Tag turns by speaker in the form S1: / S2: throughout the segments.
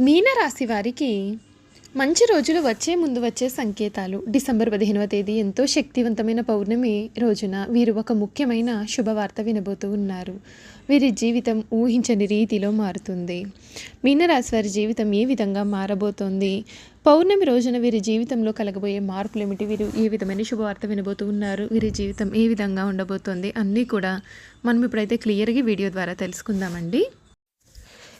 S1: మీనరాశి వారికి మంచి రోజులు వచ్చే ముందు వచ్చే సంకేతాలు. డిసెంబర్ పదిహేనవ తేదీ ఎంతో శక్తివంతమైన పౌర్ణమి రోజున వీరు ఒక ముఖ్యమైన శుభవార్త వినబోతూ ఉన్నారు. వీరి జీవితం ఊహించని రీతిలో మారుతుంది. మీనరాశి వారి జీవితం ఏ విధంగా మారబోతోంది? పౌర్ణమి రోజున వీరి జీవితంలో కలగబోయే మార్పులు ఏమిటి? వీరు ఏ విధమైన శుభవార్త వినబోతూ ఉన్నారు? వీరి జీవితం ఏ విధంగా ఉండబోతోంది? అన్నీ కూడా మనం ఇప్పుడైతే క్లియర్గా వీడియో ద్వారా తెలుసుకుందామండి.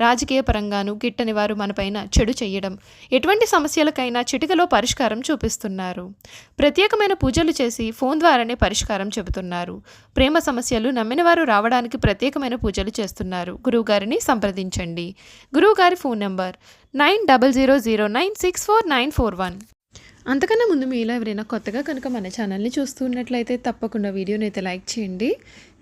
S1: రాజకీయ పరంగాను గిట్టని వారు మనపైన చెడు చేయడం ఎటువంటి సమస్యలకైనా చిటికలో పరిష్కారం చూపిస్తున్నారు. ప్రత్యేకమైన పూజలు చేసి ఫోన్ ద్వారానే పరిష్కారం చెబుతున్నారు. ప్రేమ సమస్యలు నమ్మిన వారు రావడానికి ప్రత్యేకమైన పూజలు చేస్తున్నారు. గురువుగారిని సంప్రదించండి. గురువుగారి phone number nine double zero zero nine six four nine four one. అంతకన్నా ముందు మీలో ఎవరైనా కొత్తగా కనుక మన ఛానల్ని చూస్తున్నట్లయితే తప్పకుండా వీడియోని అయితే లైక్ చేయండి.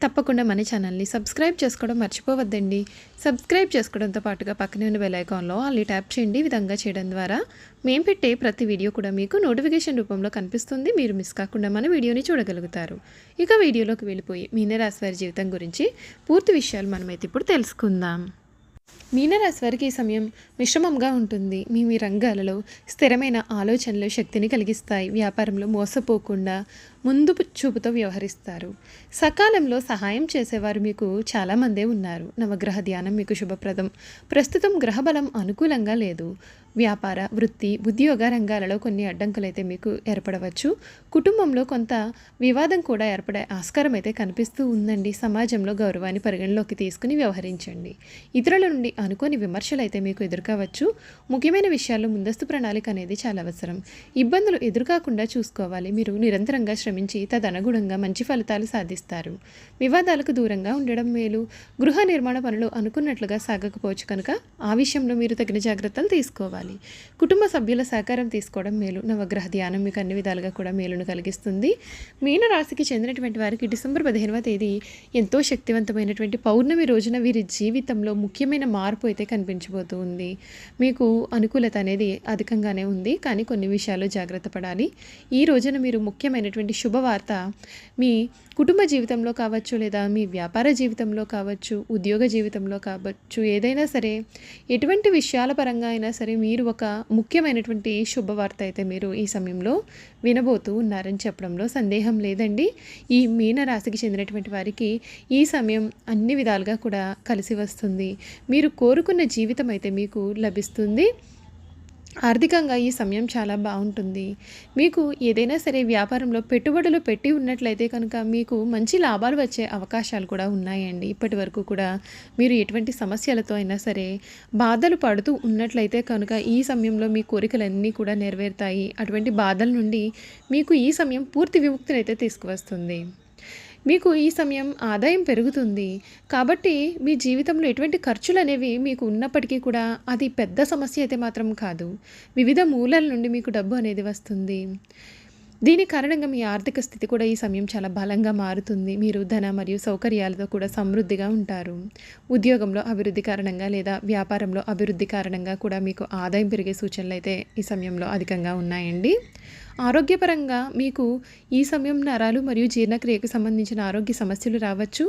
S1: తప్పకుండా మన ఛానల్ని సబ్స్క్రైబ్ చేసుకోవడం మర్చిపోవద్దండి. సబ్స్క్రైబ్ చేసుకోవడంతో పాటుగా పక్కనే ఉన్న బెల్ ఐకాన్లో అల్లి ట్యాప్ చేయండి. ఈ విధంగా చేయడం ద్వారా మేము పెట్టే ప్రతి వీడియో కూడా మీకు నోటిఫికేషన్ రూపంలో కనిపిస్తుంది. మీరు మిస్ కాకుండా మన వీడియోని చూడగలుగుతారు. ఇక వీడియోలోకి వెళ్ళిపోయి మీనరాశి వారి జీవితం గురించి పూర్తి విషయాలు మనమైతే ఇప్పుడు తెలుసుకుందాం. మీనరాశి వారికి ఈ సమయం మిశ్రమంగా ఉంటుంది. మీ మీ రంగాలలో స్థిరమైన ఆలోచనలు శక్తిని కలిగిస్తాయి. వ్యాపారంలో మోసపోకుండా ముందు చూపుతో వ్యవహరిస్తారు. సకాలంలో సహాయం చేసేవారు మీకు చాలామందే ఉన్నారు. నవగ్రహ ధ్యానం మీకు శుభప్రదం. ప్రస్తుతం గ్రహబలం అనుకూలంగా లేదు. వ్యాపార వృత్తి ఉద్యోగ రంగాలలో కొన్ని అడ్డంకులైతే మీకు ఏర్పడవచ్చు. కుటుంబంలో కొంత వివాదం కూడా ఏర్పడే ఆస్కారం అయితే కనిపిస్తూ ఉందండి. సమాజంలో గౌరవాన్ని పరిగణలోకి తీసుకుని వ్యవహరించండి. ఇతరుల నుండి అనుకోని విమర్శలు అయితే మీకు ఎదుర్కోవచ్చు. ముఖ్యమైన విషయాల్లో ముందస్తు ప్రణాళిక అనేది చాలా అవసరం. ఇబ్బందులు ఎదురుకాకుండా చూసుకోవాలి. మీరు నిరంతరంగా శ్రమించి తదనుగుణంగా మంచి ఫలితాలు సాధిస్తారు. వివాదాలకు దూరంగా ఉండడం మేలు. గృహ నిర్మాణ పనులు అనుకున్నట్లుగా సాగకపోవచ్చు కనుక ఆ విషయంలో మీరు తగిన జాగ్రత్తలు తీసుకోవాలి. కుటుంబ సభ్యుల సహకారం తీసుకోవడం మేలు. నవగ్రహ ధ్యానం మీకు అన్ని విధాలుగా కూడా మేలును కలిగిస్తుంది. మీన రాశికి చెందినటువంటి వారికి డిసెంబర్ పదిహేనవ తేదీ ఎంతో శక్తివంతమైనటువంటి పౌర్ణమి రోజున వీరి జీవితంలో ముఖ్యమైన మార్పు అయితే కనిపించబోతూ ఉంది. మీకు అనుకూలత అనేది అధికంగానే ఉంది. కానీ కొన్ని విషయాల్లో జాగ్రత్త పడాలి. ఈ రోజున మీరు ముఖ్యమైనటువంటి శుభవార్త. మీ కుటుంబ జీవితంలో కావచ్చు లేదా మీ వ్యాపార జీవితంలో కావచ్చు ఉద్యోగ జీవితంలో కావచ్చు ఏదైనా సరే ఎటువంటి విషయాల పరంగా అయినా సరే మీరు ఒక ముఖ్యమైనటువంటి శుభవార్త అయితే మీరు ఈ సమయంలో వినబోతూ ఉన్నారని చెప్పడంలో సందేహం లేదండి. ఈ మీనరాశికి చెందినటువంటి వారికి ఈ సమయం అన్ని విధాలుగా కూడా కలిసి వస్తుంది. మీరు కోరుకున్న జీవితం అయితే మీకు లభిస్తుంది. ఆర్థికంగా ఈ సమయం చాలా బాగుంటుంది. మీకు ఏదైనా సరే వ్యాపారంలో పెట్టుబడులు పెట్టి ఉన్నట్లయితే కనుక మీకు మంచి లాభాలు వచ్చే అవకాశాలు కూడా ఉన్నాయండి. ఇప్పటి వరకు కూడా మీరు ఎటువంటి సమస్యలతో అయినా సరే బాధలు పడుతూ ఉన్నట్లయితే కనుక ఈ సమయంలో మీ కోరికలన్నీ కూడా నెరవేరుతాయి. అటువంటి బాధల నుండి మీకు ఈ సమయం పూర్తి విముక్తిని అయితే తీసుకువస్తుంది. మీకు ఈ సమయం ఆదాయం పెరుగుతుంది. కాబట్టి మీ జీవితంలో ఎటువంటి ఖర్చులు అనేవి మీకు ఉన్నప్పటికీ కూడా అది పెద్ద సమస్య అయితే మాత్రం కాదు. వివిధ మూలాల నుండి మీకు డబ్బు అనేది వస్తుంది. దీని కారణంగా మీ ఆర్థిక స్థితి కూడా ఈ సమయం చాలా బలంగా మారుతుంది. మీరు ధన మరియు సౌకర్యాలతో కూడా సమృద్ధిగా ఉంటారు. ఉద్యోగంలో అభివృద్ధి కారణంగా లేదా వ్యాపారంలో అభివృద్ధి కారణంగా కూడా మీకు ఆదాయం పెరిగే సూచనలు అయితే ఈ సమయంలో అధికంగా ఉన్నాయండి. ఆరోగ్యపరంగా మీకు ఈ సమయం నరాలు మరియు జీర్ణక్రియకు సంబంధించిన ఆరోగ్య సమస్యలు రావచ్చు.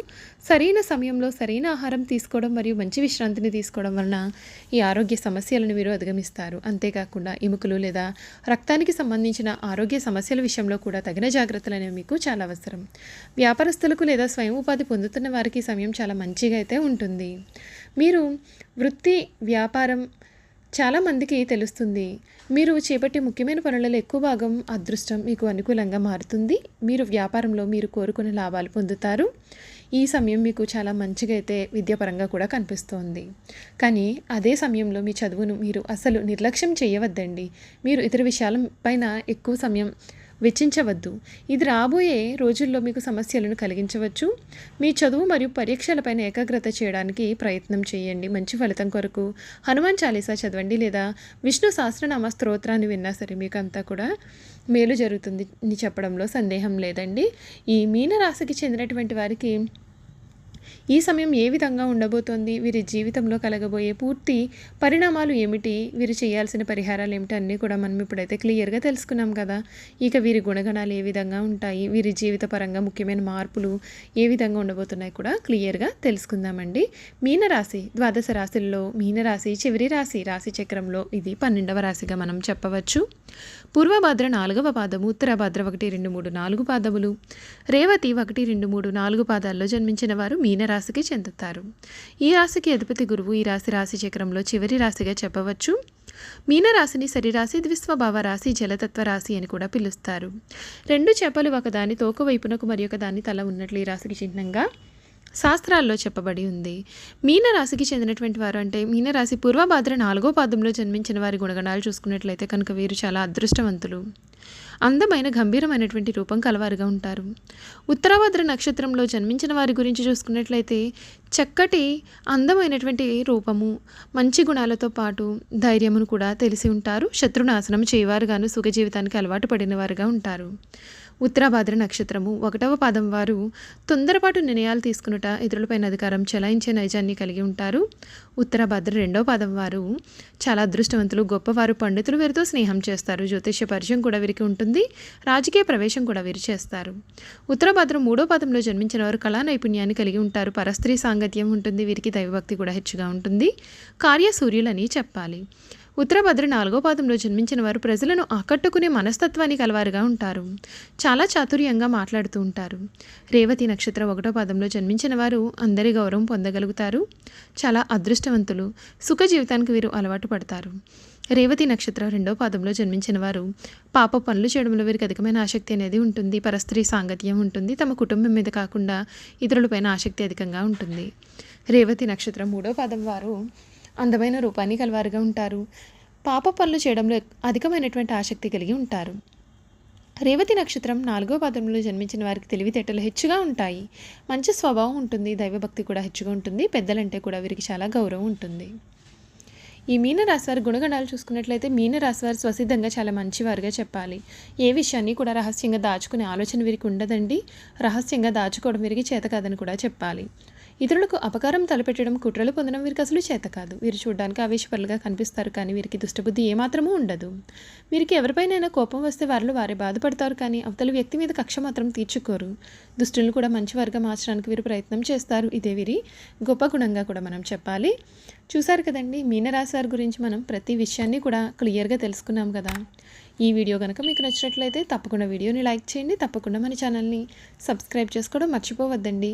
S1: సరైన సమయంలో సరైన ఆహారం తీసుకోవడం మరియు మంచి విశ్రాంతిని తీసుకోవడం వలన ఈ ఆరోగ్య సమస్యలను మీరు అధిగమిస్తారు. అంతేకాకుండా ఎముకలు లేదా రక్తానికి సంబంధించిన ఆరోగ్య సమస్యల విషయంలో కూడా తగిన జాగ్రత్తలు అనేవి మీకు చాలా అవసరం. వ్యాపారస్తులకు లేదా స్వయం ఉపాధి పొందుతున్న వారికి సమయం చాలా మంచిగా అయితే ఉంటుంది. మీరు వృత్తి వ్యాపారం చాలామందికి తెలుస్తుంది. మీరు చేపట్టే ముఖ్యమైన పనులలో ఎక్కువ భాగం అదృష్టం మీకు అనుకూలంగా మారుతుంది. మీరు వ్యాపారంలో మీరు కోరుకున్న లాభాలు పొందుతారు. ఈ సమయం మీకు చాలా మంచిగా అయితే విద్యాపరంగా కూడా కనిపిస్తోంది. కానీ అదే సమయంలో మీ చదువును మీరు అసలు నిర్లక్ష్యం చేయవద్దండి. మీరు ఇతర విషయాల పైన ఎక్కువ సమయం వెచ్చించవద్దు. ఇది రాబోయే రోజుల్లో మీకు సమస్యలను కలిగించవచ్చు. మీ చదువు మరియు పరీక్షలపైన ఏకాగ్రత చేయడానికి ప్రయత్నం చేయండి. మంచి ఫలితం కొరకు హనుమాన్ చాలీసా చదవండి లేదా విష్ణు సహస్రనామ స్తోత్రాన్ని విన్నా సరే మీకు అంతా కూడా మేలు జరుగుతుంది చెప్పడంలో సందేహం లేదండి. ఈ మీనరాశికి చెందినటువంటి వారికి ఈ సమయం ఏ విధంగా ఉండబోతోంది? వీరి జీవితంలో కలగబోయే పూర్తి పరిణామాలు ఏమిటి? వీరు చేయాల్సిన పరిహారాలు ఏమిటి? అన్నీ కూడా మనం ఇప్పుడైతే క్లియర్గా తెలుసుకున్నాం కదా. ఇక వీరి గుణగణాలు ఏ విధంగా ఉంటాయి? వీరి జీవిత పరంగా ముఖ్యమైన మార్పులు ఏ విధంగా ఉండబోతున్నాయి కూడా క్లియర్గా తెలుసుకుందామండి. మీనరాశి ద్వాదశ రాశుల్లో మీనరాశి చివరి రాశి రాశి చక్రంలో ఇది పన్నెండవ రాశిగా మనం చెప్పవచ్చు. పూర్వభద్ర నాలుగవ పాదము ఉత్తరభద్ర ఒకటి రెండు మూడు నాలుగు పాదములు. రేవతి ఒకటి రెండు మూడు నాలుగు పాదాల్లో జన్మించిన వారు రాశికి చెందుతారు. ఈ రాశికి అధిపతి గురువు ఈ రాశి రాశి చక్రంలో చివరి రాశిగా చెప్పవచ్చు. మీనరాశిని సరిరాశి ద్విస్వభావ రాశి జలతత్వ రాశి అని కూడా పిలుస్తారు. రెండు చేపలు ఒకదాని తోక వైపునకు మరి ఒకదాని తల ఉన్నట్లు ఈ రాశికి చిహ్నంగా శాస్త్రాల్లో చెప్పబడి ఉంది. మీనరాశికి చెందినటువంటి వారు అంటే మీనరాశి పూర్వభాద్ర నాలుగో పాదంలో జన్మించిన వారి గుణగణాలు చూసుకున్నట్లయితే కనుక వీరు చాలా అదృష్టవంతులు. అందమైన గంభీరమైనటువంటి రూపం కలవారుగా ఉంటారు. ఉత్తరాభద్ర నక్షత్రంలో జన్మించిన వారి గురించి చూసుకున్నట్లయితే చక్కటి అందమైనటువంటి రూపము మంచి గుణాలతో పాటు ధైర్యమును కూడా తెలిసి ఉంటారు. శత్రునాశనం చేయవారుగాను సుఖ జీవితానికి అలవాటు పడిన వారుగా ఉంటారు. ఉత్తరాభాద్ర నక్షత్రము ఒకటవ పాదం వారు తొందరపాటు నిర్ణయాలు తీసుకునుట ఇతరులపైన అధికారం చెలాయించే నైజాన్ని కలిగి ఉంటారు. ఉత్తరాభాద్ర రెండవ పాదం వారు చాలా అదృష్టవంతులు గొప్పవారు పండితులు వీరితో స్నేహం చేస్తారు. జ్యోతిష్య పరిచయం కూడా వీరికి ఉంటుంది. రాజకీయ ప్రవేశం కూడా వీరు చేస్తారు. ఉత్తరాభాద్ర మూడో పాదంలో జన్మించిన వారు కళా నైపుణ్యాన్ని కలిగి ఉంటారు. పరస్త్రీ సాంగత్యం ఉంటుంది. వీరికి దైవభక్తి కూడా హెచ్చుగా ఉంటుంది. కార్య సూర్యులని చెప్పాలి. ఉత్తరభద్ర నాలుగో పాదంలో జన్మించిన వారు ప్రజలను ఆకట్టుకునే మనస్తత్వాన్ని కలవారుగా ఉంటారు. చాలా చాతుర్యంగా మాట్లాడుతూ ఉంటారు. రేవతి నక్షత్రం ఒకటో పాదంలో జన్మించిన వారు అందరి గౌరవం పొందగలుగుతారు. చాలా అదృష్టవంతులు. సుఖ జీవితానికి వీరు అలవాటు పడతారు. రేవతి నక్షత్రం రెండో పాదంలో జన్మించిన వారు పాప పనులు చేయడంలో వీరికి అధికమైన ఆసక్తి అనేది ఉంటుంది. పరస్త్రీ సాంగత్యం ఉంటుంది. తమ కుటుంబం మీద కాకుండా ఇతరులపైన ఆసక్తి అధికంగా ఉంటుంది. రేవతి నక్షత్రం మూడో పాదం వారు అందమైన రూపాన్ని కలవారుగా ఉంటారు. పాప పనులు చేయడంలో అధికమైనటువంటి ఆసక్తి కలిగి ఉంటారు. రేవతి నక్షత్రం నాలుగో పాదంలో జన్మించిన వారికి తెలివితేటలు హెచ్చుగా ఉంటాయి. మంచి స్వభావం ఉంటుంది దైవభక్తి కూడా హెచ్చుగా ఉంటుంది పెద్దలంటే కూడా వీరికి చాలా గౌరవం ఉంటుంది. ఈ మీనరాశి వారి గుణగణాలు చూసుకున్నట్లయితే మీనరాశి వారు స్వసిద్ధంగా చాలా మంచివారుగా చెప్పాలి. ఏ విషయాన్ని కూడా రహస్యంగా దాచుకునే ఆలోచన వీరికి ఉండదండి. రహస్యంగా దాచుకోవడం వీరికి చేత కాదని కూడా చెప్పాలి. ఇతరులకు అపకారం తలపెట్టడం కుట్రలు పొందడం వీరికి అసలు చేత కాదు. వీరు చూడడానికి ఆవేశపరులుగా కనిపిస్తారు కానీ వీరికి దుష్టబుద్ధి ఏమాత్రమూ ఉండదు. వీరికి ఎవరిపైనైనా కోపం వస్తే వారిలో వారే బాధపడతారు కానీ అవతల వ్యక్తి మీద కక్ష మాత్రం తీర్చుకోరు. దుష్టులను కూడా మంచి వర్గం మార్చడానికి వీరు ప్రయత్నం చేస్తారు. ఇదే వీరి గొప్ప గుణంగా కూడా మనం చెప్పాలి. చూసారు కదండి మీనరాశి వారి గురించి మనం ప్రతి విషయాన్ని కూడా క్లియర్గా తెలుసుకున్నాం కదా. ఈ వీడియో కనుక మీకు నచ్చినట్లయితే తప్పకుండా వీడియోని లైక్ చేయండి. తప్పకుండా మన ఛానల్ని సబ్స్క్రైబ్ చేసుకోవడం మర్చిపోవద్దండి.